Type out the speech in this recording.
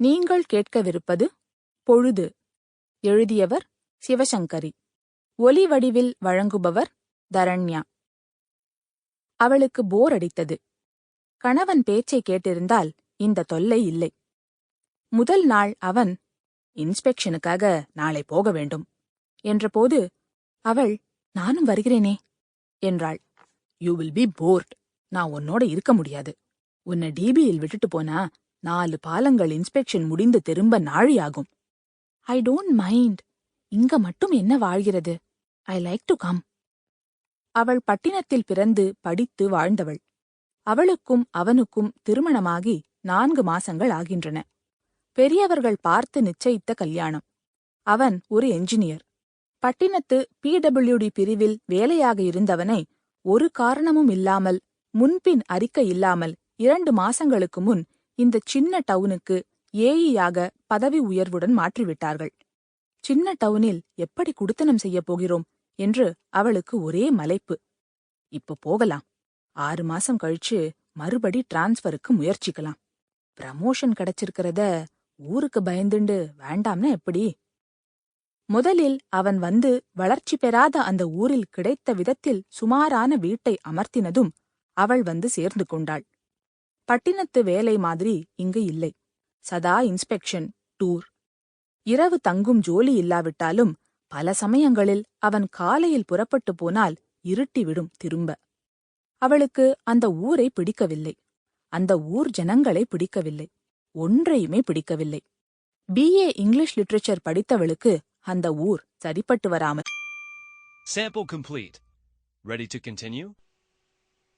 நீங்கள் கேட்கவிருப்பது பொழுது. எழுதியவர் சிவசங்கரி. ஒலி வடிவில் வழங்குபவர் தரண்யா. அவளுக்கு போர் அடித்தது. கணவன் பேச்சை கேட்டிருந்தால் இந்த தொல்லை இல்லை. முதல் நாள் அவன் இன்ஸ்பெக்ஷனுக்காக நாளை போக வேண்டும் என்றபோது அவள் நானும் வருகிறேனே என்றாள். யூ வில் பி போர்ட் நான் உன்னோட இருக்க முடியாது. உன்னை டிபியில் விட்டுட்டு போனா நாலு பாலங்கள் இன்ஸ்பெக்ஷன் முடிந்து திரும்ப நாழியாகும். I don't mind. இங்க மட்டும் என்ன வாழ்கிறது? I like to come. அவள் பட்டினத்தில் பிறந்து படித்து வாழ்ந்தவள். அவளுக்கும் அவனுக்கும் திருமணமாகி நான்கு மாசங்கள் ஆகின்றன. பெரியவர்கள் பார்த்து நிச்சயித்த கல்யாணம். அவன் ஒரு என்ஜினியர். பட்டினத்து பிடபிள்யூடி பிரிவில் வேலையாக இருந்தவனை ஒரு காரணமும் இல்லாமல் முன்பின் அறிக்கை இல்லாமல் இரண்டு மாசங்களுக்கு முன் இந்த சின்ன டவுனுக்கு ஏஇயாக பதவி உயர்வுடன் மாற்றிவிட்டார்கள். சின்ன டவுனில் எப்படி குடுத்தனம் செய்யப் போகிறோம் என்று அவளுக்கு ஒரே மலைப்பு. இப்ப போகலாம். ஆறு மாசம் கழிச்சு மறுபடி டிரான்ஸ்ஃபருக்கு முயற்சிக்கலாம். ப்ரமோஷன் கிடைச்சிருக்கிறத ஊருக்கு பயந்துண்டு வேண்டாம்னா எப்படி? முதலில் அவன் வந்து வளர்ச்சி பெறாத அந்த ஊரில் கிடைத்த விதத்தில் சுமாரான வீட்டை அமர்த்தினதும் அவள் வந்து சேர்ந்து கொண்டாள். பட்டினத்து வேலை மாதிரி இங்கு இல்லை. சதா இன்ஸ்பெக்ஷன் டூர். இரவு தங்கும் ஜோலி இல்லாவிட்டாலும் பல சமயங்களில் அவன் காலையில் புறப்பட்டு போனால் இருட்டிவிடும் திரும்ப. அவளுக்கு அந்த ஊரை பிடிக்கவில்லை. அந்த ஊர் ஜனங்களை பிடிக்கவில்லை. ஒன்றையுமே பிடிக்கவில்லை. பிஏ இங்கிலீஷ் லிட்ரேச்சர் படித்தவளுக்கு அந்த ஊர் சரிப்பட்டு வராமல். Sample complete. Ready to continue?